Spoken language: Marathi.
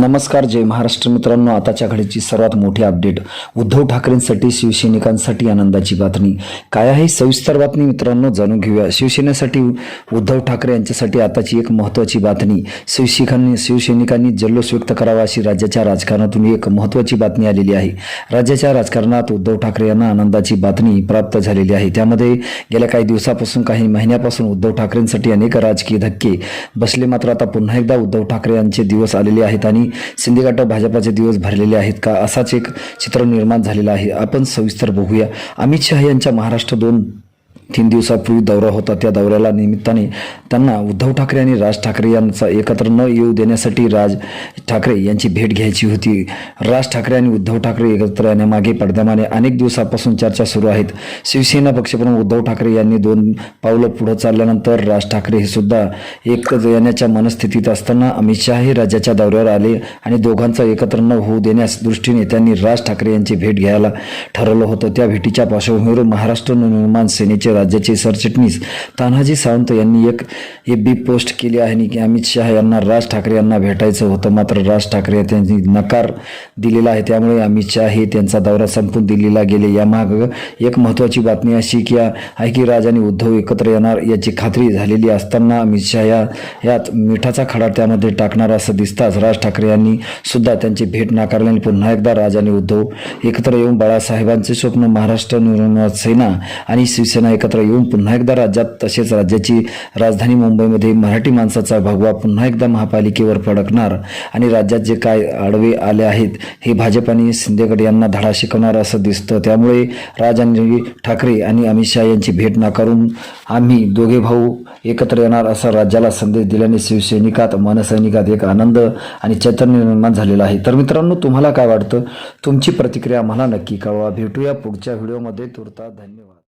नमस्कार जय महाराष्ट्र मित्रांनो. आताच्या घडीची सर्वात मोठी अपडेट. उद्धव ठाकरेंसाठी शिवसैनिकांसाठी आनंदाची बातमी. काय आहे? सविस्तर बातमी मित्रांनो जाणून घेऊया. शिवसेनेसाठी उद्धव ठाकरे यांच्यासाठी आताची एक महत्त्वाची बातमी. शिवसैनिकांनी शिवसैनिकांनी जल्लोष व्यक्त करावा अशी राज्याच्या राजकारणातून एक महत्त्वाची बातमी आलेली आहे. राज्याच्या राजकारणात उद्धव ठाकरे यांना आनंदाची बातमी प्राप्त झालेली आहे. त्यामध्ये गेल्या काही दिवसापासून काही महिन्यापासून उद्धव ठाकरेंसाठी अनेक राजकीय धक्के बसले. मात्र आता पुन्हा एकदा उद्धव ठाकरे यांचे दिवस आलेले आहेत आणि शिंदे भाजपाचे दिवस भरलेले आहेत का? असाच एक चित्र निर्माण झालेलं आहे. आपण सविस्तर बघूया. अमित शहा यांच्या महाराष्ट्र दोन तीन दिवसापूर्वी दौरा होता. त्या दौऱ्याला निमित्ताने त्यांना उद्धव ठाकरे आणि राज ठाकरे यांचा एकत्र न येऊ देण्यासाठी राज ठाकरे यांची भेट घ्यायची होती. राज ठाकरे आणि उद्धव ठाकरे एकत्र येण्यामागे पडद्यामाने अनेक दिवसापासून चर्चा सुरू आहेत. शिवसेना पक्षप्रमुख उद्धव ठाकरे यांनी दोन पावलं पुढं चालल्यानंतर राज ठाकरे हे सुद्धा एकच येण्याच्या मनस्थितीत असताना अमित शहा हे राज्याच्या दौऱ्यावर आले आणि दोघांचा एकत्र न होऊ देण्यास दृष्टीने त्यांनी राज ठाकरे यांची भेट घ्यायला ठरवलं होतं. त्या भेटीच्या पार्श्वभूमीवर महाराष्ट्र निर्माण सेनेचे राज्याचे सरचिटणीस तानाजी सावंत यांनी एक हे बी पोस्ट केली आहे की अमित शहा यांना राज ठाकरे यांना भेटायचं होतं. मात्र राज ठाकरे त्यांनी नकार दिलेला आहे. त्यामुळे अमित शहा हे त्यांचा दौरा संपून दिल्लीला गेले. यामाग एक महत्त्वाची बातमी अशी की आहे की राज आणि उद्धव एकत्र येणार याची खात्री झालेली असताना अमित शहा या यात मिठाचा खडा त्यामध्ये टाकणार असं दिसताच राज ठाकरे यांनी सुद्धा त्यांची भेट नाकारल्याने पुन्हा एकदा राज आणि उद्धव एकत्र येऊन बाळासाहेबांचे स्वप्न महाराष्ट्र निर्माण सेना आणि शिवसेना एकत्र येऊन पुन्हा एकदा राज्यात तसेच राज्याची राजधानी मुंबईमध्ये मराठी माणसाचा भगवा पुन्हा एकदा महापालिकेवर फडकणार आणि राज्यात जे काय आडवे आले आहेत हे भाजप आणि शिंदेगड यांना धडा शिकवणार असं दिसतं. त्यामुळे राज आणि ठाकरे आणि अमित शहा यांची भेट नाकारून आम्ही दोघे भाऊ एकत्र येणार असा राज्याला संदेश दिल्याने शिवसैनिकात मनसैनिकात एक आनंद आणि चैतन्य निर्माण झालेला आहे. तर मित्रांनो तुम्हाला काय वाटतं? तुमची प्रतिक्रिया मला नक्की कळवा. भेटूया पुढच्या व्हिडिओमध्ये. तुर्ता धन्यवाद.